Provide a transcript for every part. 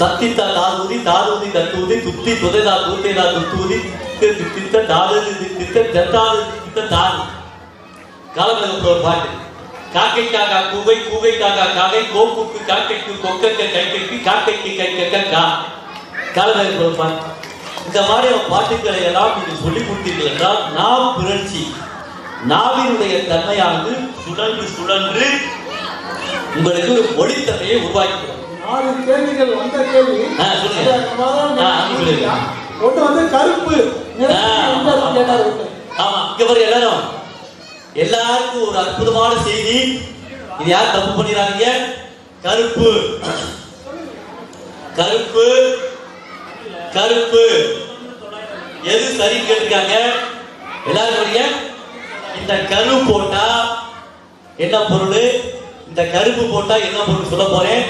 தத்தித்த தாதுதி தாதுதி தத்தூதி துத்தி துதைதா தூத்தேதா துத்தூதி தித்த தாதுதி தித்த தத்தாது தித்த தாது காலங்களுக்கு ஒரு பாட்டு. காக்கை காக்கா கூவை கூவை காக்கா காகை கோப்புக்கு காக்கைக்கு கொக்கக்க கைக்கைக்கு காக்கைக்கு கை. கக்க கா காலங்களுக்கு ஒரு பாட்டு. இந்த மாதிரி பாட்டுக்களை எல்லாம் நீங்கள் சொல்லி கொடுத்தீர்கள் என்றால் நாம் புரட்சி நாவினுடைய தன்மையானது சுழன்று சுழன்று உங்களுக்கு ஒளித்தன்மையை மொழித்தன்மையை நாலு கேள்விகள் வந்த கேள்வி. ஒண்ணு வந்து கருப்பு ஆமா, இங்க பாரு எல்லாரும். எல்லாருக்கும் ஒரு அற்புதமான செய்தி. இது யார் தப்பு பண்ணிடுறாங்க கருப்பு. கருப்பு. கருப்பு. எது சரின்னு கேட்டிருக்காங்க? எல்லாரும் இந்த கரு போட்டா என்ன பொருள்? இந்த கருப்பு போட்டா என்ன பொருள் சொல்ல போறேன்.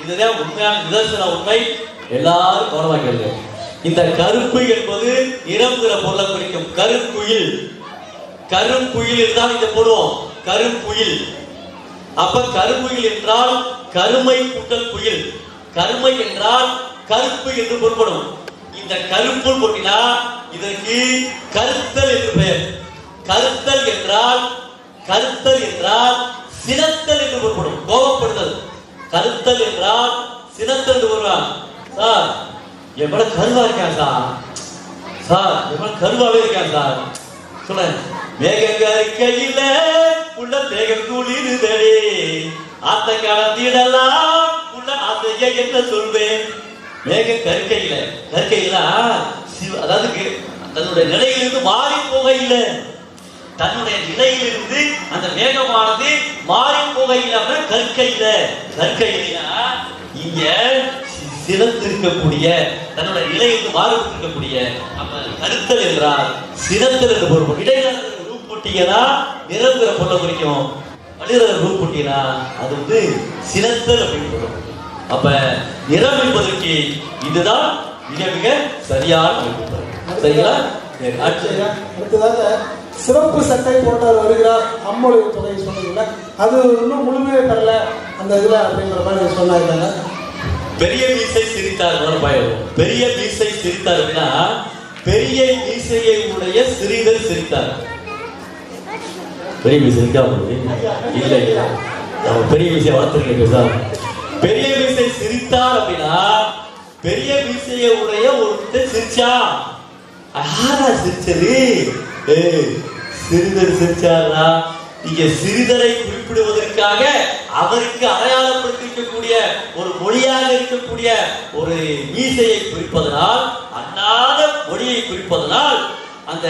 இதுதான் உண்மையான நிதர்சன உண்மை. எல்லாரும் கவனமா கேளுங்க. இந்த கருப்பு என்பது நிறம்ங்கிற பொருளை குறிக்கும். கருங்குயில் கருங்குயில் தான் இதை போடுவோம். கருங்குயில் அப்ப கருங்குயில் என்றால் கருமை கூட்டல் குயில் கருமை என்றால் கருப்பு என்று பொருள்படும். இந்த கருப்பு போட்டினா இதற்கு கருத்தல் என்று பெயர். கருத்தல் என்றால் கருத்தல் என்றால் சினத்தல் என்று பொருள்படும். கோபப்படுதல். கருத்தல் என்றால் சினத்தல் என்று வருவான் சார் எவ்வளவு கருவா இருக்கான் சார். சார் எவ்வளவு கருவாவே இருக்கான் சார். சொல்றேன் மேகங்கரைக்கையில உள்ள தேகம் குளிருதலே ஆத்த காலத்திடலாம் உள்ள ஆசைய என்ன சொல்வேன்? மேக கற்கையில கற்கையில சிவ அதாவது தன்னுடைய நிலையிலிருந்து மாறி இல்லை தன்னுடைய நிலையிலிருந்து அந்த மேகமானது மாறி போகையில அப்படின்னா கற்கையில கற்கையிலா இங்க சி- தன்னோட தன்னுடைய நிலையிலிருந்து மாறுபட்டிருக்கக்கூடிய அப்ப கருத்தல் என்றால் சினத்தல் என்று பொருள் இடையில ரூப் போட்டீங்கன்னா நிரந்தர பொருளை குறிக்கும். வடிகிற ரூப் போட்டீங்கன்னா அது வந்து சினத்தல் அப்படின்னு பொருள். அப்ப நிறம் என்பதற்கு இதுதான் மிக மிக சரியான சரிங்களா? அடுத்ததாக சிறப்பு சட்டை போட்டவர் வருகிறார். அம்மொழி தொகை சொன்னீங்கல்ல அது இன்னும் முழுமையே தரல அந்த இதுல அப்படிங்கிற மாதிரி சொன்னாங்க. பெரிய மீசை சிரித்தார். பயம் பெரிய மீசை சிரித்தார்னா அப்படின்னா பெரிய மீசையை உடைய சிறிதர் சிரித்தார். பெரிய மீசை இருக்கா இல்ல இல்ல. நம்ம பெரிய மீசையை வளர்த்துருக்கீங்க சார் பெரிய மீசை சிரித்தார் அப்படின்னா பெரிய மீசையை உடைய ஒருத்தர் சிரிச்சா. யாரா சிரிச்சது. ஏய், சிறிதர் சிரிச்சாரா இங்க சிறிதரை குறிப்பிடுவதற்காக அவருக்கு அடையாளப்படுத்திக்கக்கூடிய ஒரு மொழியாக இருக்கக்கூடிய ஒரு மீசையை குறிப்பதனால் அல்லாத மொழியை குறிப்பதனால் அந்த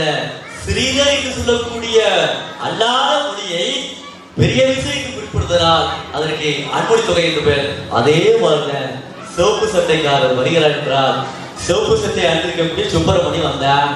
ஸ்ரீதர் என்று சொல்லக்கூடிய அல்லாத மொழியை பெரிய விசைக்கு குறிப்பிடுவதனால் அதற்கு அன்மொழி தொகை என்று பெயர். அதே மாதிரி சிவப்பு சட்டைக்காரர் வருகிறார் என்றால் சிவப்பு சட்டை அணிந்திருக்கக்கூடிய சுப்பிரமணி வந்தான்